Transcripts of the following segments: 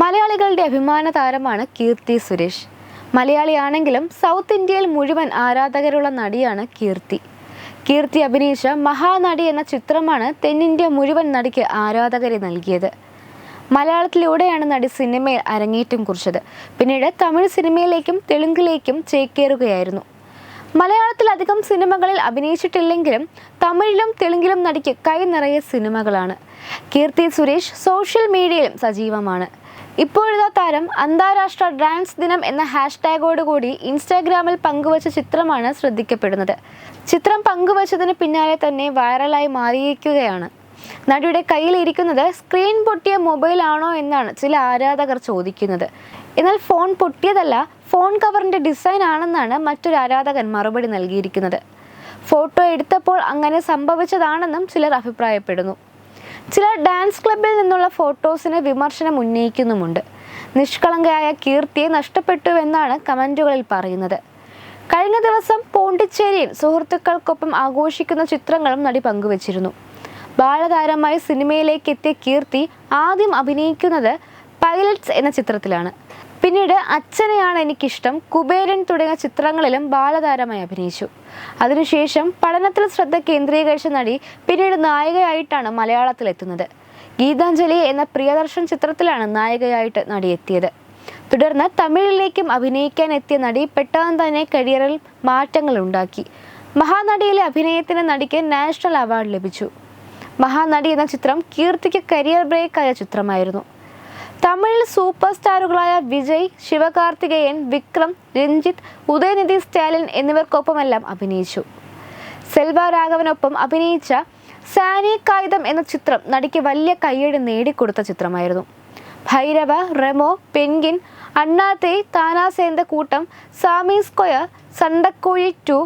മലയാളികളുടെ അഭിമാന താരമാണ് കീർത്തി സുരേഷ്. മലയാളിയാണെങ്കിലും സൗത്ത് ഇന്ത്യയിൽ മുഴുവൻ ആരാധകരുള്ള നടിയാണ് കീർത്തി. കീർത്തി അഭിനയിച്ച മഹാനടി എന്ന ചിത്രമാണ് തെന്നിന്ത്യ മുഴുവൻ നടിക്ക് ആരാധകരെ നൽകിയത്. മലയാളത്തിലൂടെയാണ് നടി സിനിമയിൽ അരങ്ങേറ്റം കുറിച്ചത്. പിന്നീട് തമിഴ് സിനിമയിലേക്കും തെലുങ്കിലേക്കും ചേക്കേറുകയായിരുന്നു. മലയാളത്തിൽ അധികം സിനിമകളിൽ അഭിനയിച്ചിട്ടില്ലെങ്കിലും തമിഴിലും തെലുങ്കിലും നടിക്ക് കൈ നിറയെ സിനിമകളാണ്. കീർത്തി സുരേഷ് സോഷ്യൽ മീഡിയയിലും സജീവമാണ്. ഇപ്പോഴത്തെ താരം അന്താരാഷ്ട്ര ഡാൻസ് ദിനം എന്ന ഹാഷ്ടാഗോടുകൂടി ഇൻസ്റ്റാഗ്രാമിൽ പങ്കുവച്ച ചിത്രമാണ് ശ്രദ്ധിക്കപ്പെടുന്നത്. ചിത്രം പങ്കുവച്ചതിന് പിന്നാലെ തന്നെ വൈറലായി മാറിയിരിക്കുകയാണ്. നടിയുടെ കയ്യിലിരിക്കുന്നത് സ്ക്രീൻ പൊട്ടിയ മൊബൈൽ ആണോ എന്നാണ് ചില ആരാധകർ ചോദിക്കുന്നത്. എന്നാൽ ഫോൺ പൊട്ടിയതല്ല ഫോൺ കവറിന്റെ ഡിസൈൻ ആണെന്നാണ് മറ്റൊരു ആരാധകൻ മറുപടി നൽകിയിരിക്കുന്നത്. ഫോട്ടോ എടുത്തപ്പോൾ അങ്ങനെ സംഭവിച്ചതാണെന്നും ചിലർ അഭിപ്രായപ്പെടുന്നു. ചിലർ ഡാൻസ് ക്ലബിൽ നിന്നുള്ള ഫോട്ടോസിന് വിമർശനം ഉന്നയിക്കുന്നുമുണ്ട്. നിഷ്കളങ്കയായ കീർത്തിയെ നഷ്ടപ്പെട്ടു എന്നാണ് കമന്റുകളിൽ പറയുന്നത്. കഴിഞ്ഞ ദിവസം പോണ്ടിച്ചേരിയിൽ സുഹൃത്തുക്കൾക്കൊപ്പം ആഘോഷിക്കുന്ന ചിത്രങ്ങളും നടി പങ്കുവച്ചിരുന്നു. ബാലതാരമായി സിനിമയിലേക്ക് എത്തിയ കീർത്തി ആദ്യം അഭിനയിക്കുന്നത് പൈലറ്റ്സ് എന്ന ചിത്രത്തിലാണ്. പിന്നീട് അച്ഛനെയാണ് എനിക്കിഷ്ടം. കുബേരൻ തുടങ്ങിയ ചിത്രങ്ങളിലും ബാലതാരമായി അഭിനയിച്ചു. അതിനുശേഷം പഠനത്തിൽ ശ്രദ്ധ കേന്ദ്രീകരിച്ച നടി പിന്നീട് നായികയായിട്ടാണ് മലയാളത്തിലെത്തുന്നത്. ഗീതാഞ്ജലി എന്ന പ്രിയദർശൻ ചിത്രത്തിലാണ് നായികയായിട്ട് നടി എത്തിയത് തുടർന്ന് തമിഴിലേക്കും അഭിനയിക്കാൻ എത്തിയ നടി പെട്ടെന്ന് തന്നെ കരിയറിൽ മാറ്റങ്ങൾ ഉണ്ടാക്കി. മഹാനടിയിലെ അഭിനയത്തിന് നടിക്ക് നാഷണൽ അവാർഡ് ലഭിച്ചു. മഹാനടി എന്ന ചിത്രം കീർത്തിക്ക് കരിയർ ബ്രേക്കായ ചിത്രമായിരുന്നു. തമിഴിൽ സൂപ്പർ സ്റ്റാറുകളായ വിജയ് ശിവകാർത്തികേയൻ വിക്രം രഞ്ജിത്ത് ഉദയനിധി സ്റ്റാലിൻ എന്നിവർക്കൊപ്പമെല്ലാം അഭിനയിച്ചു. സെൽവ രാഘവനൊപ്പം അഭിനയിച്ച സാനി കായിതം എന്ന ചിത്രം നടിക്ക് വലിയ കയ്യടി നേടിക്കൊടുത്ത ചിത്രമായിരുന്നു. Bhairava Remo penguin Annaatthe Thaana Serndha Koottam Saamy square സണ്ടക്കോഴി to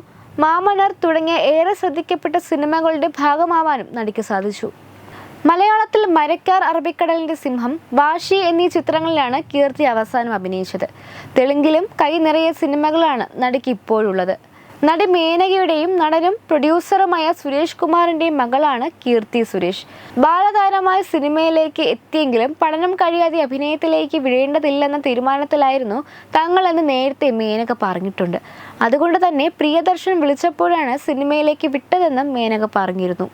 മാമനർ തുടങ്ങിയ ഏറെ ശ്രദ്ധിക്കപ്പെട്ട സിനിമകളുടെ ഭാഗമാവാനും നടിക്ക് സാധിച്ചു. മലയാളത്തിൽ മരക്കാർ അറബിക്കടലിന്റെ സിംഹം വാശി എന്നീ ചിത്രങ്ങളിലാണ് കീർത്തി അവസാനം അഭിനയിച്ചത്. തെലുങ്കിലും കൈ നിറയെ സിനിമകളാണ് നടിക്ക് ഇപ്പോഴുള്ളത്. നടി മേനകയുടെയും നടനും പ്രൊഡ്യൂസറുമായ സുരേഷ് കുമാറിന്റെയും മകളാണ് കീർത്തി സുരേഷ്. ബാലതാരമായ സിനിമയിലേക്ക് എത്തിയെങ്കിലും പഠനം കഴിയാതെ അഭിനയത്തിലേക്ക് വിഴേണ്ടതില്ലെന്ന തീരുമാനത്തിലായിരുന്നു തങ്ങളെന്ന് നേരത്തെ മേനക പറഞ്ഞിട്ടുണ്ട്. അതുകൊണ്ട് തന്നെ പ്രിയദർശൻ വിളിച്ചപ്പോഴാണ് സിനിമയിലേക്ക് വിട്ടതെന്നും മേനക പറഞ്ഞിരുന്നു.